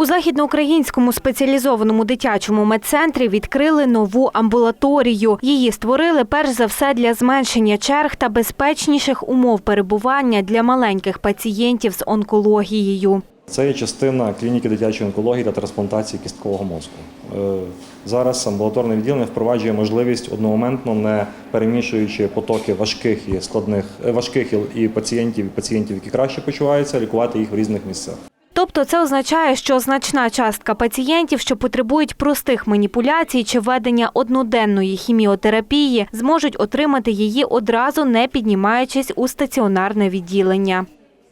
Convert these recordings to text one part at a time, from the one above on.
У західноукраїнському спеціалізованому дитячому медцентрі відкрили нову амбулаторію. Її створили перш за все для зменшення черг та безпечніших умов перебування для маленьких пацієнтів з онкологією. Це є частина клініки дитячої онкології та трансплантації кісткового мозку. Е, Зараз амбулаторне відділення впроваджує можливість одномоментно, не перемішуючи потоки важких і складних е, важких і- пацієнтів, і пацієнтів, які краще почуваються, лікувати їх в різних місцях. Тобто це означає, що значна частка пацієнтів, що потребують простих маніпуляцій чи введення одноденної хіміотерапії, зможуть отримати її одразу не піднімаючись у стаціонарне відділення.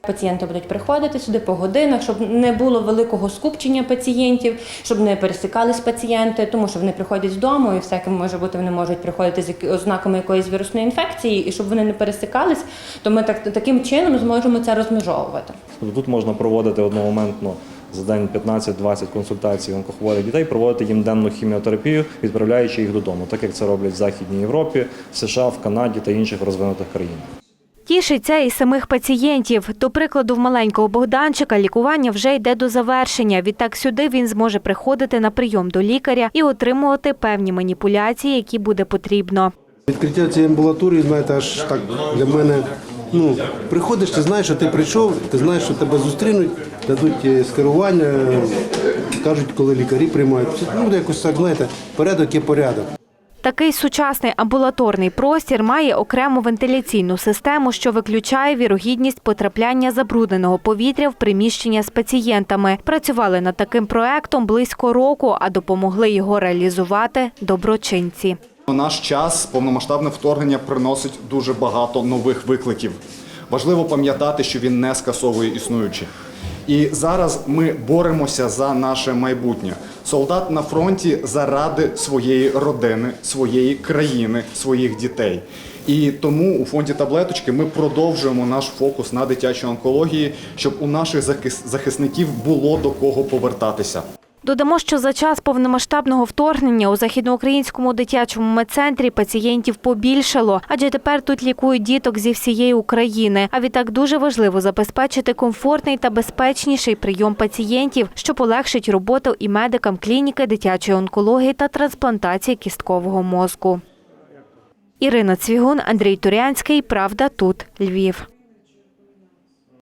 Пацієнти будуть приходити сюди по годинах, щоб не було великого скупчення пацієнтів, щоб не пересікались пацієнти, тому що вони приходять з дому і всяке може бути, вони можуть приходити з ознаками якоїсь вірусної інфекції, і щоб вони не пересикались, то ми так таким чином зможемо це розмежовувати. Тобто тут можна проводити одномоментно за день 15-20 консультацій онкохворих дітей, проводити їм денну хіміотерапію, відправляючи їх додому, так як це роблять в Західній Європі, США, в Канаді та інших розвинутих країнах. Тішить це і самих пацієнтів. До прикладу, в маленького Богданчика лікування вже йде до завершення. Відтак сюди він зможе приходити на прийом до лікаря і отримувати певні маніпуляції, які буде потрібно. Відкриття цієї амбулаторії, знаєте, аж так для мене. Ну, приходиш, ти знаєш, що ти прийшов, ти знаєш, що тебе зустрінуть, дадуть е, скерування, кажуть, коли лікарі приймають. Ну, якось так, знаєте, порядок є порядок. Такий сучасний амбулаторний простір має окрему вентиляційну систему, що виключає вірогідність потрапляння забрудненого повітря в приміщення з пацієнтами. Працювали над таким проектом близько року, а допомогли його реалізувати доброчинці. У наш час повномасштабне вторгнення приносить дуже багато нових викликів. Важливо пам'ятати, що він не скасовує існуючі. І зараз ми боремося за наше майбутнє. Солдат на фронті заради своєї родини, своєї країни, своїх дітей. І тому у фонді таблеточки ми продовжуємо наш фокус на дитячій онкології, щоб у наших захис- захисників було до кого повертатися. Додамо, що за час повномасштабного вторгнення у західноукраїнському дитячому медцентрі пацієнтів побільшало, адже тепер тут лікують діток зі всієї України. А відтак дуже важливо забезпечити комфортний та безпечніший прийом пацієнтів, що полегшить роботу і медикам клініки дитячої онкології та трансплантації кісткового мозку. Ірина Цвігун, Андрій Турянський. Правда тут Львів.